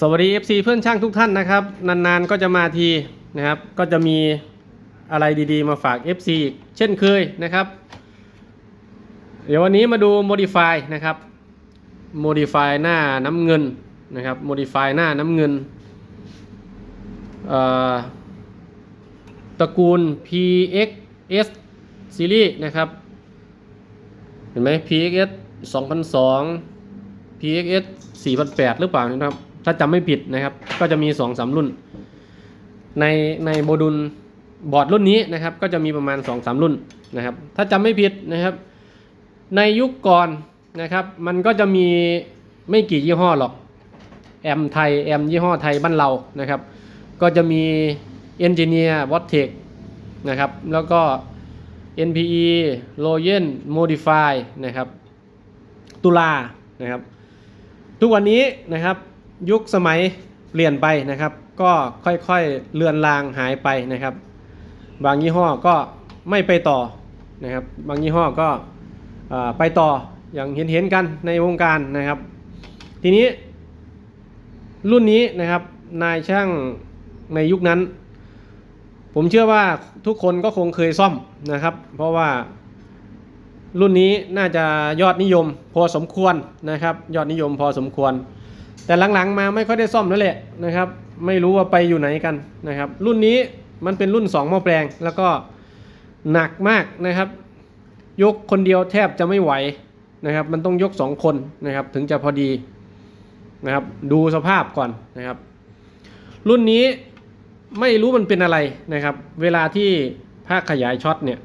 สวัสดี FC เพื่อนช่างทุกท่านนะครับ นานๆก็จะมาทีนะครับ ก็จะมีอะไรดีๆ มาฝาก FC อีกเช่นเคยนะครับ เดี๋ยววันนี้มาดู Modify นะครับ Modify หน้าน้ำเงินนะครับ Modify หน้าน้ำเงินตระกูล PXS Series นะครับ เห็นไหม PXS 2002 PXS 4008 หรือเปล่านะครับ ถ้าจำไม่ผิดนะครับ ก็จะมี2 3รุ่น ในในโมดูลบอร์ดรุ่นนี้นะครับ ก็จะมีประมาณ2 3รุ่นนะครับ ถ้าจำไม่ผิดนะครับ ในยุคก่อนนะครับ มันก็จะมีไม่กี่ยี่ห้อหรอกแอมไทยแอมยี่ห้อไทยบ้านเรานะครับ ก็จะมี Engineer w a t t e c นะครับ แล้วก็ NPE l o y e n Modify นะครับ ตุลานะครับ ทุกวันนี้นะครับ ยุคสมัยเปลี่ยนไปนะครับ ก็ค่อยๆเลือนลางหายไปนะครับ บางยี่ห้อก็ไม่ไปต่อนะครับ บางยี่ห้อก็อไปต่ออย่างเห็นๆกันในวงการนะครับ ทีนี้รุ่นนี้นะครับนายช่างในยุคนั้น ผมเชื่อว่าทุกคนก็คงเคยซ่อมนะครับ เพราะว่ารุ่นนี้น่าจะยอดนิยมพอสมควรนะครับ ยอดนิยมพอสมควร แต่หลังๆมาไม่ค่อยได้ซ่อมแล้วแหละนะครับ ไม่รู้ว่าไปอยู่ไหนกันนะครับ รุ่นนี้มันเป็นรุ่น 2 หม้อแปลงแล้วก็หนักมากนะครับ ยกคนเดียวแทบจะไม่ไหวนะครับ มันต้องยก 2 คนนะครับ ถึงจะพอดีนะครับ ดูสภาพก่อนนะครับ รุ่นนี้ไม่รู้มันเป็นอะไรนะครับ เวลาที่ภาคขยายช็อตเนี่ย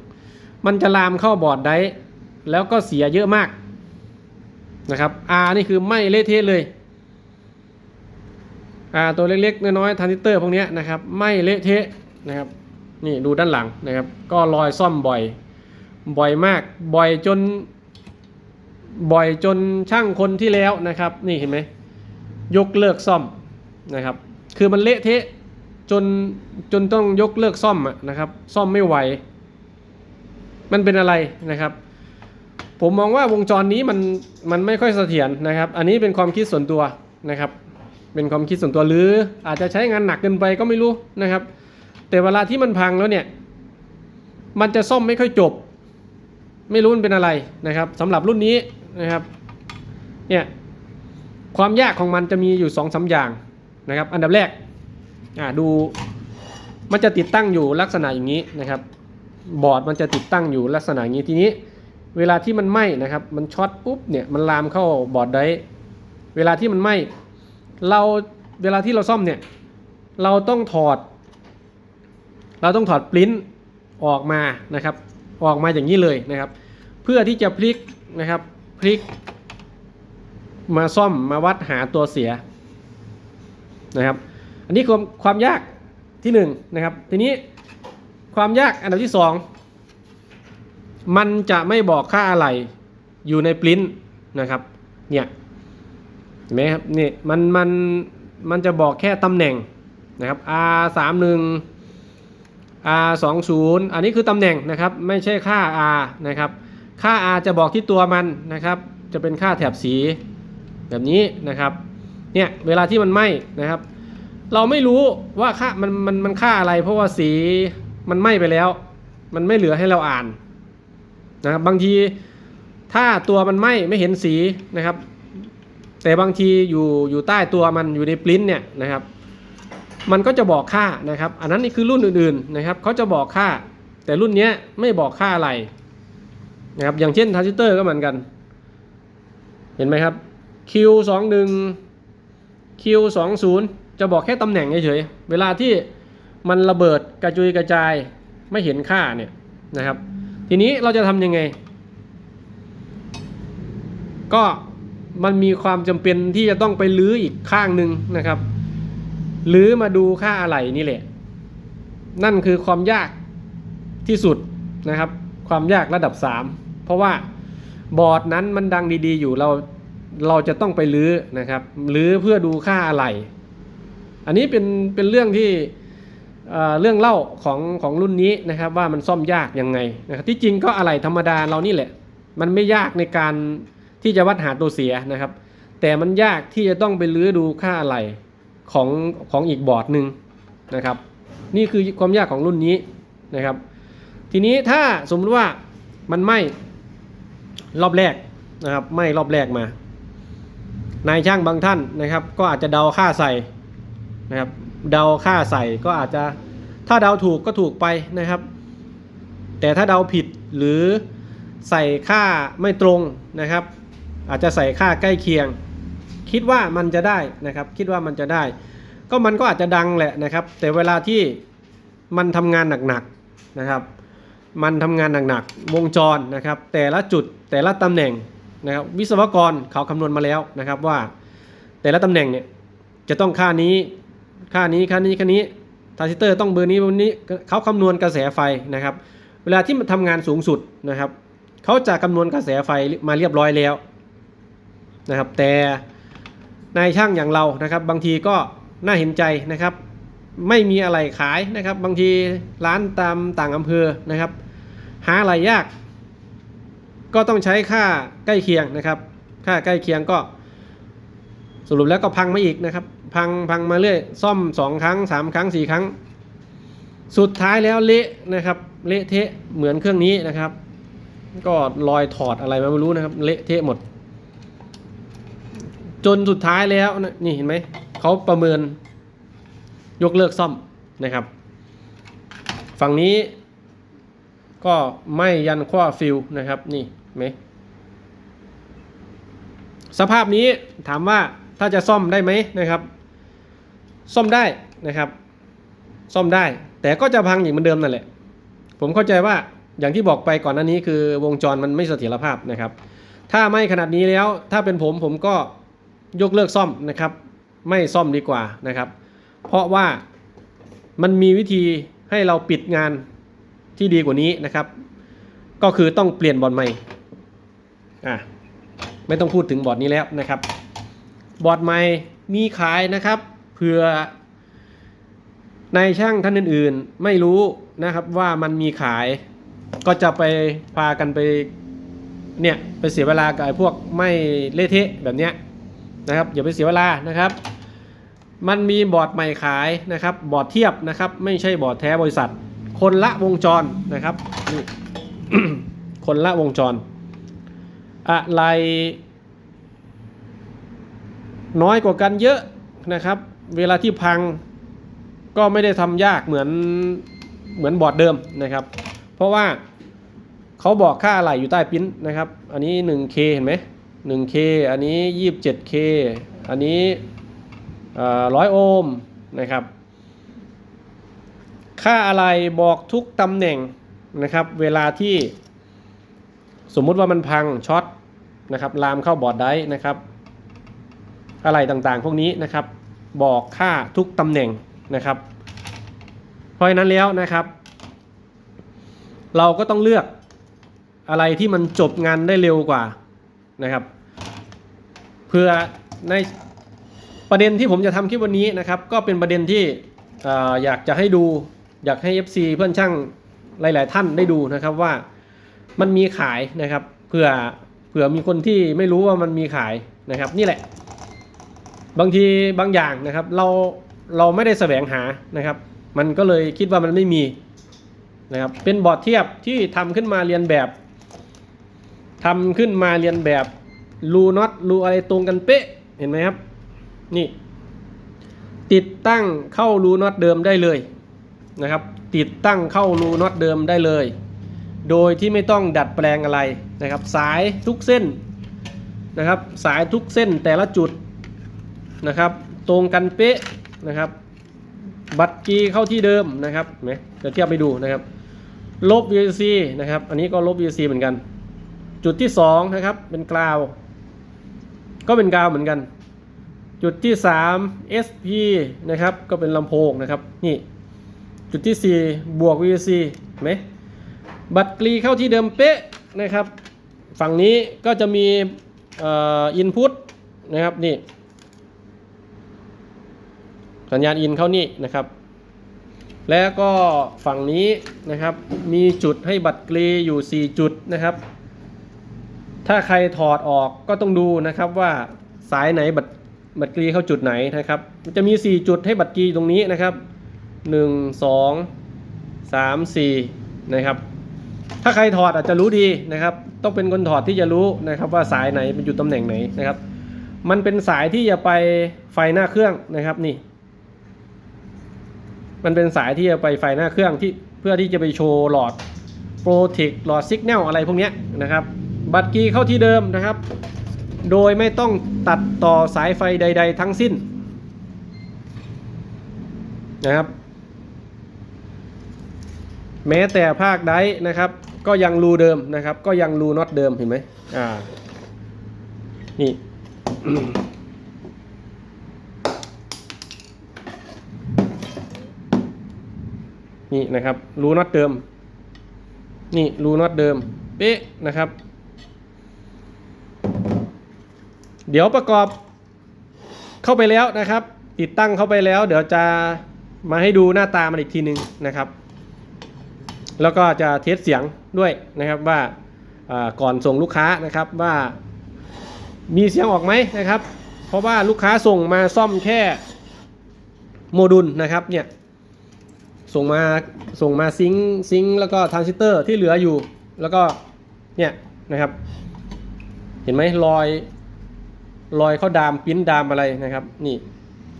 มันจะลามเข้าบอร์ดได้แล้วก็เสียเยอะมากนะครับ R นี่คือไม่เละเทะเลย ตัวเล็กๆน้อยๆทรานซิเตอร์พวกนี้นะครับไม่เละเทะนะครับนี่ดูด้านหลังนะครับ ก็รอยซ่อมบ่อย บ่อยมาก บ่อยจน บ่อยจนช่างคนที่แล้วนะครับ นี่เห็นไหมยกเลิกซ่อมนะครับ คือมันเละเทะจนจนต้องยกเลิกซ่อมนะครับ ซ่อมไม่ไหว มันเป็นอะไรนะครับ ผมมองว่าวงจรนี้มันมันไม่ค่อยเสถียรนะครับ อันนี้เป็นความคิดส่วนตัวนะครับ เป็นความคิดส่วนตัวหรืออาจจะใช้งานหนักเกินไปก็ไม่รู้นะครับ แต่เวลาที่มันพังแล้วเนี่ยมันจะซ่อมไม่ค่อยจบ ไม่รู้มันเป็นอะไรนะครับสำหรับรุ่นนี้นะครับเนี่ยความยากของมันจะมีอยู่2อสาอย่างนะครับ อันดับแรกอ่าดูมันจะติดตั้งอยู่ลักษณะอย่างนี้นะครับ บอร์ดมันจะติดตั้งอยู่ลักษณะอย่างนี้ทีนี้ เวลาที่มันไหม้นะครับ มันช็อตปุ๊บเนี่ยมันลามเข้าบอร์ดได้ เวลาที่มันไหม้ เราเวลาที่เราซ่อมเนี่ย เราต้องถอด เราต้องถอดปริ้นออกมานะครับ ออกมาอย่างนี้เลยนะครับ เพื่อที่จะพลิกนะครับ พลิก มาซ่อมมาวัดหาตัวเสียนะครับ อันนี้ความความยากที่หนึ่งนะครับ ทีนี้ความยากอันดับที่สองมันจะไม่บอกค่าอะไรอยู่ในปริ้นนะครับ เนี่ย ไหมครับนี่มันมันมันจะบอกแค่ตำแหน่งนะครับ R 3 1 R 2 0อันนี้คือตำแหน่งนะครับ ไม่ใช่ค่า R นะครับ ค่า R จะบอกที่ตัวมันนะครับ จะเป็นค่าแถบสีแบบนี้นะครับเนี่ยเวลาที่มันไหม้นะครับ เราไม่รู้ว่าค่ามันมันมันค่าอะไร เพราะว่าสีมันไหม้ไปแล้ว มันไม่เหลือให้เราอ่านนะครับบางทีถ้าตัวมันไหม้ไม่เห็นสีนะครับ แต่บางทีอยู่อยู่ใต้ตัวมันอยู่ในปริ้นเนี่ยนะครับ มันก็จะบอกค่านะครับ อันนั้นนี่คือรุ่นอื่นๆนะครับเขาจะบอกค่า แต่รุ่นนี้ไม่บอกค่าอะไรนะครับ อย่างเช่นทรานซิเตอร์ก็เหมือนกัน เห็นไหมครับ Q 2 1 Q 2 0 จะบอกแค่ตำแหน่งเฉยๆ เวลาที่มันระเบิดกระจุยกระจายไม่เห็นค่าเนี่ยนะครับ ทีนี้เราจะทำยังไง ก็ มันมีความจำเป็นที่จะต้องไปลื้ออีกข้างหนึ่งนะครับลื้อมาดูค่าอะไหล่นี่แหละ นั่นคือความยากที่สุดนะครับ ความยากระดับ 3 เพราะว่าบอร์ดนั้นมันดังดีๆ อยู่เราเราจะต้องไปลื้อนะครับลื้อเพื่อดูค่าอะไหล่อันนี้เป็นเป็นเรื่องที่เรื่องเล่าของของรุ่นนี้นะครับว่ามันซ่อมยากยังไงนะครับที่จริงก็อะไหล่ธรรมดาเรานี่แหละ มันไม่ยากในการ ที่จะวัดหาตัวเสียนะครับ แต่มันยากที่จะต้องไปลื้อดูค่าอะไหล่ของของอีกบอร์ดหนึ่งนะครับ นี่คือความยากของรุ่นนี้นะครับ ทีนี้ถ้าสมมติว่ามันไหม้รอบแรกนะครับไหม้รอบแรกมานายช่างบางท่านนะครับ ก็อาจจะเดาค่าใส่นะครับ เดาค่าใส่ก็อาจจะถ้าเดาถูกก็ถูกไปนะครับ แต่ถ้าเดาผิดหรือใส่ค่าไม่ตรงนะครับ อาจจะใส่ค่าใกล้เคียง คิดว่ามันจะได้นะครับ คิดว่ามันจะได้ ก็มันก็อาจจะดังแหละนะครับ แต่เวลาที่มันทำงานหนักๆนะครับ มันทำงานหนักๆวงจรนะครับ แต่ละจุดแต่ละตำแหน่งนะครับวิศวกรเขาคำนวณมาแล้วนะครับว่า แต่ละตำแหน่งเนี่ยจะต้องค่านี้ค่านี้ค่านี้ค่านี้ทรานซิสเตอร์ต้องเบอร์นี้เบอร์นี้เขาคำนวณกระแสไฟนะครับ เวลาที่มันทำงานสูงสุดนะครับเขาจะคำนวณกระแสไฟมาเรียบร้อยแล้ว นะครับ แต่นายช่างอย่างเรานะครับ บางทีก็น่าเห็นใจนะครับ ไม่มีอะไรขายนะครับ บางทีร้านตามต่างอำเภอนะครับ หาอะไรยาก ก็ต้องใช้ค่าใกล้เคียงนะครับ ค่าใกล้เคียงก็ สรุปแล้วก็พังมาอีกนะครับ พังพังมาเรื่อยซ่อมสองครั้งสามครั้งสี่ครั้ง สุดท้ายแล้วเละนะครับเละเทะเหมือนเครื่องนี้นะครับ ก็รอยถอดอะไรมาไม่รู้นะครับ เละเทะหมด จนสุดท้ายแล้วนี่เห็นไหมเขาประเมินยกเลิกซ่อมนะครับ ฝั่งนี้ก็ไม่ยันคว้าฟิลนะครับนี่เห็นไหมสภาพนี้ถามว่าถ้าจะซ่อมได้ไหมนะครับ ซ่อมได้นะครับ ซ่อมได้ แต่ก็จะพังอย่างเหมือนเดิมนั่นแหละ ผมเข้าใจว่าอย่างที่บอกไปก่อนหน้านี้คือวงจรมันไม่เสถียรภาพนะครับ ถ้าไม่ขนาดนี้แล้วถ้าเป็นผมผมก็ ยกเลิกซ่อมนะครับ ไม่ซ่อมดีกว่านะครับ เพราะว่ามันมีวิธีให้เราปิดงานที่ดีกว่านี้นะครับ ก็คือต้องเปลี่ยนบอร์ดใหม่อะไม่ต้องพูดถึงบอร์ดนี้แล้วนะครับ บอร์ดใหม่มีขายนะครับเผื่อในช่างท่านอื่นๆ ไม่รู้นะครับว่ามันมีขายก็จะไปพากันไปเนี่ยไปเสียเวลากับไอ้พวกไม่เละเทะแบบเนี้ย นะครับอย่าไปเสียเวลานะครับ มันมีบอร์ดใหม่ขายนะครับ บอร์ดเทียบนะครับ ไม่ใช่บอร์ดแท้บริษัท คนละวงจรนะครับนี่คนละวงจร อะไร น้อยกว่ากันเยอะนะครับ เวลาที่พังก็ไม่ได้ทำยากเหมือนเหมือนบอร์ดเดิมนะครับ เพราะว่าเขาบอกค่าอะไหล่อยู่ใต้ปิ้นนะครับ อันนี้ 1K เห็นไหม 1K อันนี้ 27K อันนี้ร้อยโอห์มนะครับ ค่าอะไรบอกทุกตำแหน่งนะครับ เวลาที่สมมุติว่ามันพังช็อตนะครับลามเข้าบอร์ดไดร์นะครับ อะไรต่างๆ พวกนี้นะครับ บอกค่าทุกตำแหน่งนะครับ เพราะฉะนั้นแล้วนะครับ เราก็ต้องเลือกอะไรที่มันจบงานได้เร็วกว่า นะครับ เพื่อในประเด็นที่ผมจะทำคลิปวันนี้นะครับ ก็เป็นประเด็นที่ออยากจะให้ดูอยากให้ FC เพื่อนช่างหลาย ๆ ท่านได้ดูนะครับว่ามันมีขายนะครับเผื่อเผื่อมีคนที่ไม่รู้ว่ามันมีขายนะครับ นี่แหละ บางทีบางอย่างนะครับ เราเราไม่ได้แสวงหานะครับ มันก็เลยคิดว่ามันไม่มีนะครับเป็นบอร์ดเทียบที่ทำขึ้นมาเรียนแบบ ทำขึ้นมาเรียนแบบรูน็อตรูอะไรตรงกันเป๊ะ เห็นไหมครับ นี่ ติดตั้งเข้ารูน็อตเดิมได้เลยนะครับ ติดตั้งเข้ารูน็อตเดิมได้เลย โดยที่ไม่ต้องดัดแปลงอะไรนะครับ สายทุกเส้นนะครับ สายทุกเส้นแต่ละจุดนะครับ ตรงกันเป๊ะนะครับ บัตรกีเข้าที่เดิมนะครับเห็นไหมเดี๋ยวเทียบไปดูนะครับ ลบ VC นะครับ อันนี้ก็ลบ VC เหมือนกัน จุดที่2นะครับเป็นกราวก็เป็นกราวเหมือนกัน จุดที่3 SP นะครับก็เป็นลำโพงนะครับนี่จุดที่4บวก VC เห็นไหมบัตรกรีเข้าที่เดิมเป๊ะนะครับฝั่งนี้ก็จะมีอินพุตนะครับนี่สัญญาณอินเข้านี่นะครับ แล้วก็ฝั่งนี้นะครับมีจุดให้บัตรกรีอยู่ 4 จุดนะครับ ถ้าใครถอดออกก็ต้องดูนะครับว่าสายไหนบัตรบัตรกรีเข้าจุดไหนนะครับ จะมี 4 จุดให้บัตรกรีตรงนี้นะครับ 1 2 3 4 นะครับ ถ้าใครถอดอาจจะรู้ดีนะครับ ต้องเป็นคนถอดที่จะรู้นะครับ ว่าสายไหนเป็นอยู่ตำแหน่งไหนนะครับ มันเป็นสายที่จะไปไฟหน้าเครื่องนะครับนี่ มันเป็นสายที่จะไปไฟหน้าเครื่องที่เพื่อที่จะไปโชว์หลอดโปรเทคหลอดซิกแนลอะไรพวกนี้นะครับ บัตรกีเข้าที่เดิมนะครับ โดยไม่ต้องตัดต่อสายไฟใด ๆ ทั้งสิ้นนะครับ แม้แต่ภาคไดนะครับ ก็ยังรูเดิมนะครับ ก็ยังรูน็อตเดิมเห็นไหมอ่านี่นี่นะครับรูน็อตเดิม นี่รูน็อตเดิม เป๊ะนะครับ เดี๋ยวประกอบเข้าไปแล้วนะครับ ติดตั้งเข้าไปแล้ว เดี๋ยวจะมาให้ดูหน้าตามันอีกทีหนึ่งนะครับ แล้วก็จะเทสเสียงด้วยนะครับว่าก่อนส่งลูกค้านะครับว่ามีเสียงออกไหมนะครับ เพราะว่าลูกค้าส่งมาซ่อมแค่โมดูลนะครับเนี่ยส่งมาส่งมาซิงซิงแล้วก็ทรานซิสเตอร์ที่เหลืออยู่ แล้วก็เนี่ยนะครับ เห็นไหมรอย รอยเข้าดามปิ้นดามอะไรนะครับนี่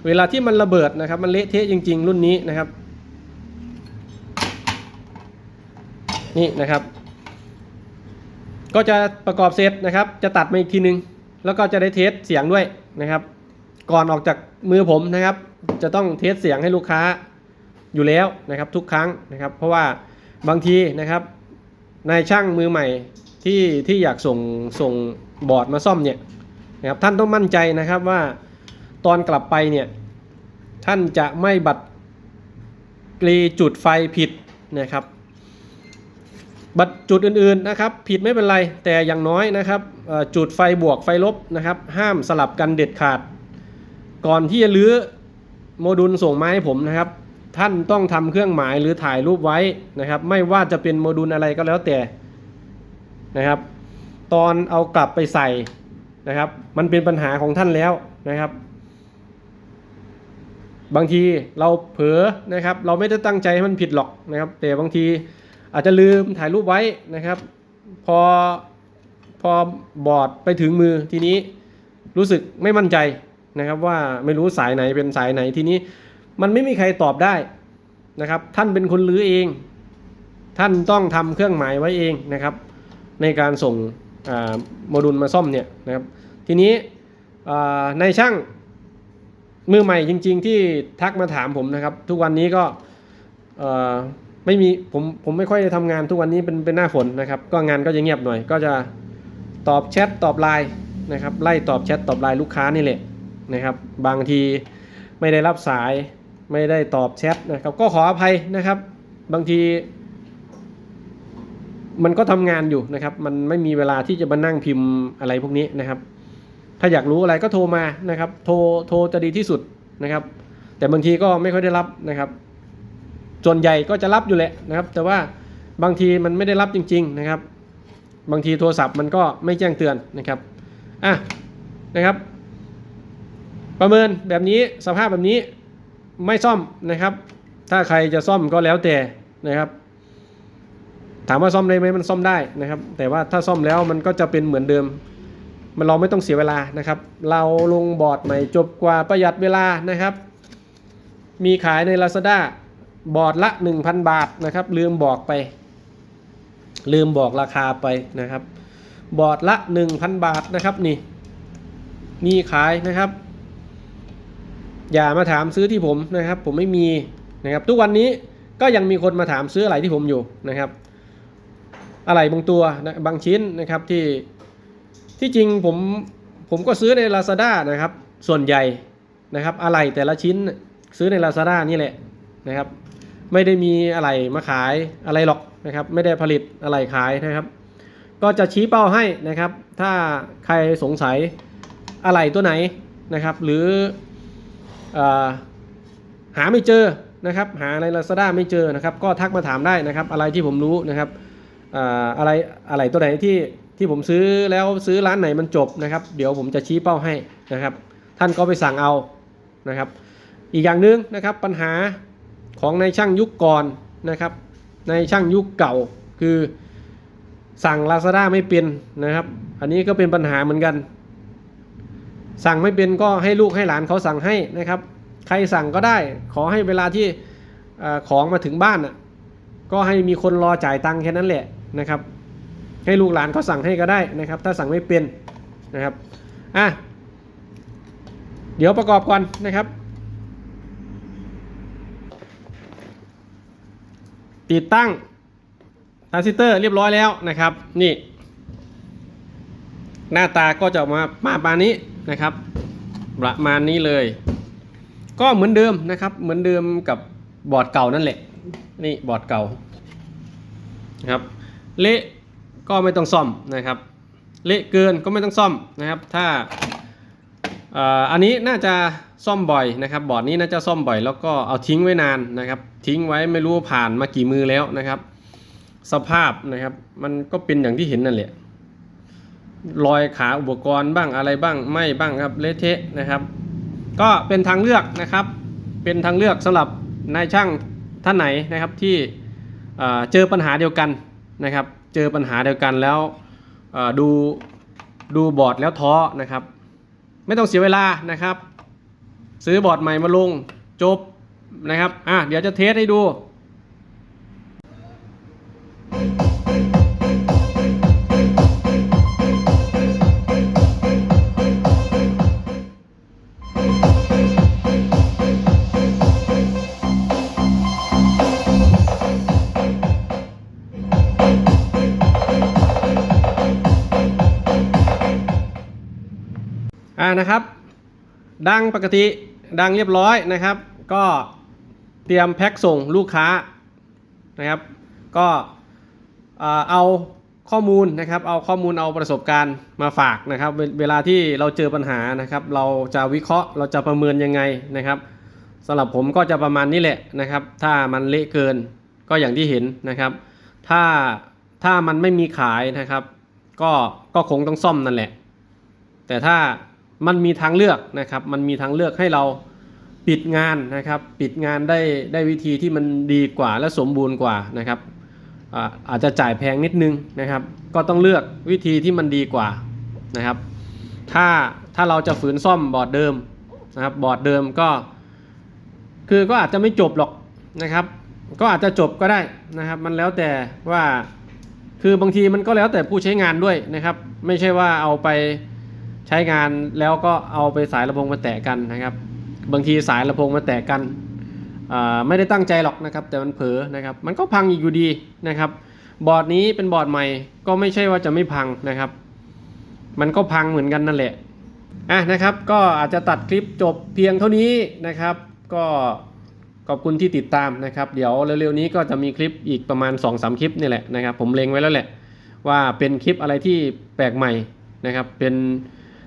เวลาที่มันระเบิดนะครับ มันเละเทะจริง ๆ รุ่นนี้นะครับ นี่นะครับ ก็จะประกอบเสร็จนะครับ จะตัดมาอีกทีนึง แล้วก็จะได้เทสเสียงด้วยนะครับ ก่อนออกจากมือผมนะครับ จะต้องเทสเสียงให้ลูกค้าอยู่แล้วนะครับ ทุกครั้งนะครับ เพราะว่าบางทีนะครับนายช่างมือใหม่ที่ที่อยากส่งส่งบอร์ดมาซ่อมเนี่ย นะครับท่านต้องมั่นใจนะครับว่าตอนกลับไปเนี่ยท่านจะไม่บัดกรีจุดไฟผิดนะครับบัตรจุดอื่นๆนะครับผิดไม่เป็นไรแต่อย่างน้อยนะครับจุดไฟบวกไฟลบนะครับ ห้ามสลับกันเด็ดขาด ก่อนที่จะลื้อโมดูลส่งมาให้ผมนะครับ ท่านต้องทำเครื่องหมายหรือถ่ายรูปไว้นะครับ ไม่ว่าจะเป็นโมดูลอะไรก็แล้วแต่นะครับ ตอนเอากลับไปใส่ นะครับ มันเป็นปัญหาของท่านแล้วนะครับ บางทีเราเผลอนะครับ เราไม่ได้ตั้งใจให้มันผิดหรอกนะครับ แต่บางทีอาจจะลืมถ่ายรูปไว้นะครับ พอพอบอร์ดไปถึงมือทีนี้รู้สึกไม่มั่นใจนะครับ ว่าไม่รู้สายไหนเป็นสายไหนทีนี้ มันไม่มีใครตอบได้นะครับ ท่านเป็นคนรื้อเอง ท่านต้องทำเครื่องหมายไว้เองนะครับ ในการส่ง โมดูลมาซ่อมเนี่ยนะครับทีนี้ในช่างมือใหม่จริง ๆ ที่ทักมาถามผมนะครับ ทุกวันนี้ก็ไม่มีผมผมไม่ค่อยได้ทำงานทุกวันนี้เป็นเป็นหน้าฝนนะครับ ก็งานก็จะเงียบหน่อย ก็จะตอบแชทตอบไลน์นะครับไล่ตอบแชทตอบไลน์ลูกค้านี่แหละนะครับบางทีไม่ได้รับสายไม่ได้ตอบแชทนะครับก็ขออภัยนะครับ บางที มันก็ทำงานอยู่นะครับ มันไม่มีเวลาที่จะมานั่งพิมพ์อะไรพวกนี้นะครับ ถ้าอยากรู้อะไรก็โทรมานะครับ โทรโทรจะดีที่สุดนะครับ แต่บางทีก็ไม่ค่อยได้รับนะครับ ส่วนใหญ่ก็จะรับอยู่แหละนะครับ แต่ว่าบางทีมันไม่ได้รับจริง ๆนะครับ บางทีโทรศัพท์มันก็ไม่แจ้งเตือนนะครับอะนะครับ ประเมินแบบนี้สภาพแบบนี้ไม่ซ่อมนะครับ ถ้าใครจะซ่อมก็แล้วแต่นะครับ ถามว่าซ่อมได้ไหมมันซ่อมได้นะครับ แต่ว่าถ้าซ่อมแล้วมันก็จะเป็นเหมือนเดิม มันเราไม่ต้องเสียเวลานะครับ เราลงบอร์ดใหม่จบกว่าประหยัดเวลานะครับ มีขายใน Lazada บอร์ดละ 1,000 บาทนะครับ ลืมบอกไป ลืมบอกราคาไปนะครับ บอร์ดละ 1,000 บาทนะครับนี่มีขายนะครับ อย่ามาถามซื้อที่ผมนะครับ ผมไม่มีนะครับ ทุกวันนี้ก็ยังมีคนมาถามซื้ออะไรที่ผมอยู่นะครับ อะไรบางตัวนะบางชิ้นนะครับที่ที่จริงผมผมก็ซื้อใน Lazada นะครับ ส่วนใหญ่นะครับอะไรแต่ละชิ้นซื้อใน Lazada นี่แหละนะครับ ไม่ได้มีอะไรมาขายอะไรหรอกนะครับ ไม่ได้ผลิตอะไรขายนะครับ ก็จะชี้เป้าให้นะครับ ถ้าใครสงสัยอะไรตัวไหนนะครับ หรือออหาไม่เจอนะครับ หาใน Lazada ไม่เจอนะครับ ก็ทักมาถามได้นะครับ อะไรที่ผมรู้นะครับ อะไรอะไรตัวไหนที่ที่ผมซื้อแล้วซื้อร้านไหนมันจบนะครับ เดี๋ยวผมจะชี้เป้าให้นะครับ ท่านก็ไปสั่งเอานะครับ อีกอย่างหนึ่งนะครับปัญหาของในช่างยุคก่อนนะครับ ในช่างยุคเก่าคือสั่ง Lazada ไม่เป็นนะครับ อันนี้ก็เป็นปัญหาเหมือนกัน สั่งไม่เป็นก็ให้ลูกให้หลานเขาสั่งให้นะครับ ใครสั่งก็ได้ขอให้เวลาที่อของมาถึงบ้านน่ะก็ให้มีคนรอจ่ายตังค์แค่นั้นแหละ นะครับ ให้ลูกหลานเขาสั่งให้ก็ได้นะครับ ถ้าสั่งไม่เป็นนะครับอะเดี๋ยวประกอบก่อนนะครับ ติดตั้งทรานซิสเตอร์เรียบร้อยแล้วนะครับ นี่ หน้าตาก็จะออกมามาประมาณนี้นะครับ ประมาณนี้เลย ก็เหมือนเดิมนะครับ เหมือนเดิมกับบอร์ดเก่านั่นแหละ นี่บอร์ดเก่านะครับ เละก็ไม่ต้องซ่อมนะครับ เละเกินก็ไม่ต้องซ่อมนะครับ ถ้าอันนี้น่าจะซ่อมบ่อยนะครับ บอร์ดนี้น่าจะซ่อมบ่อย แล้วก็เอาทิ้งไว้นานนะครับ ทิ้งไว้ไม่รู้ผ่านมากี่มือแล้วนะครับ สภาพนะครับมันก็เป็นอย่างที่เห็นนั่นแหละรอยขาอุปกรณ์บ้างอะไรบ้างไม่บ้างครับเละเทะนะครับ ก็เป็นทางเลือกนะครับ เป็นทางเลือกสำหรับนายช่างท่านไหนนะครับที่เจอปัญหาเดียวกัน นะครับเจอปัญหาเดียวกันแล้วดูดูบอร์ดแล้วท้อนะครับ ไม่ต้องเสียเวลานะครับ ซื้อบอร์ดใหม่มาลงจบนะครับอะเดี๋ยวจะเทสให้ดู อ่านะครับ ดังปกติดังเรียบร้อยนะครับ ก็เตรียมแพ็คส่งลูกค้านะครับ ก็เอาข้อมูลนะครับ เอาข้อมูลเอาประสบการณ์มาฝากนะครับ เวลาที่เราเจอปัญหานะครับ เราจะวิเคราะห์เราจะประเมินยังไงนะครับสำหรับผมก็จะประมาณนี้แหละนะครับ ถ้ามันเละเกินก็อย่างที่เห็นนะครับ ถ้าถ้ามันไม่มีขายนะครับ ก็ก็คงต้องซ่อมนั่นแหละ แต่ถ้า มันมีทางเลือกนะครับ มันมีทางเลือกให้เราปิดงานนะครับ ปิดงานได้ได้วิธีที่มันดีกว่าและสมบูรณ์กว่านะครับอ่าอาจจะจ่ายแพงนิดนึงนะครับ ก็ต้องเลือกวิธีที่มันดีกว่านะครับ ถ้าถ้าเราจะฝืนซ่อมบอร์ดเดิมนะครับบอร์ดเดิมก็ คือก็อาจจะไม่จบหรอกนะครับ ก็อาจจะจบก็ได้นะครับ มันแล้วแต่ว่าคือบางทีมันก็แล้วแต่ผู้ใช้งานด้วยนะครับ ไม่ใช่ว่าเอาไป ใช้งานแล้วก็เอาไปสายลำโพงมาแตะกันนะครับ บางทีสายลำโพงมาแตะกันไม่ได้ตั้งใจหรอกนะครับ แต่มันเผลอนะครับ มันก็พังอีกอยู่ดีนะครับ บอร์ดนี้เป็นบอร์ดใหม่ก็ไม่ใช่ว่าจะไม่พังนะครับ มันก็พังเหมือนกันนั่นแหละอะนะครับก็อาจจะตัดคลิปจบเพียงเท่านี้นะครับ ก็ขอบคุณที่ติดตามนะครับ เดี๋ยวเร็วๆนี้ก็จะมีคลิปอีกประมาณ 2-3 คลิปนี่แหละนะครับ ผมเล็งไว้แล้วแหละ ว่าเป็นคลิปอะไรที่แปลกใหม่นะครับ เป็น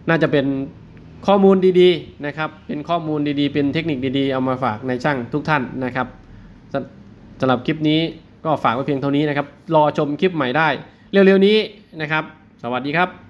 น่าจะเป็นข้อมูลดีๆนะครับ เป็นข้อมูลดีๆ เป็นเทคนิคดีๆ เอามาฝากในช่างทุกท่านนะครับสำสำหรับคลิปนี้ก็ฝากไว้เพียงเท่านี้นะครับ รอชมคลิปใหม่ได้ เร็วๆนี้นะครับ สวัสดีครับ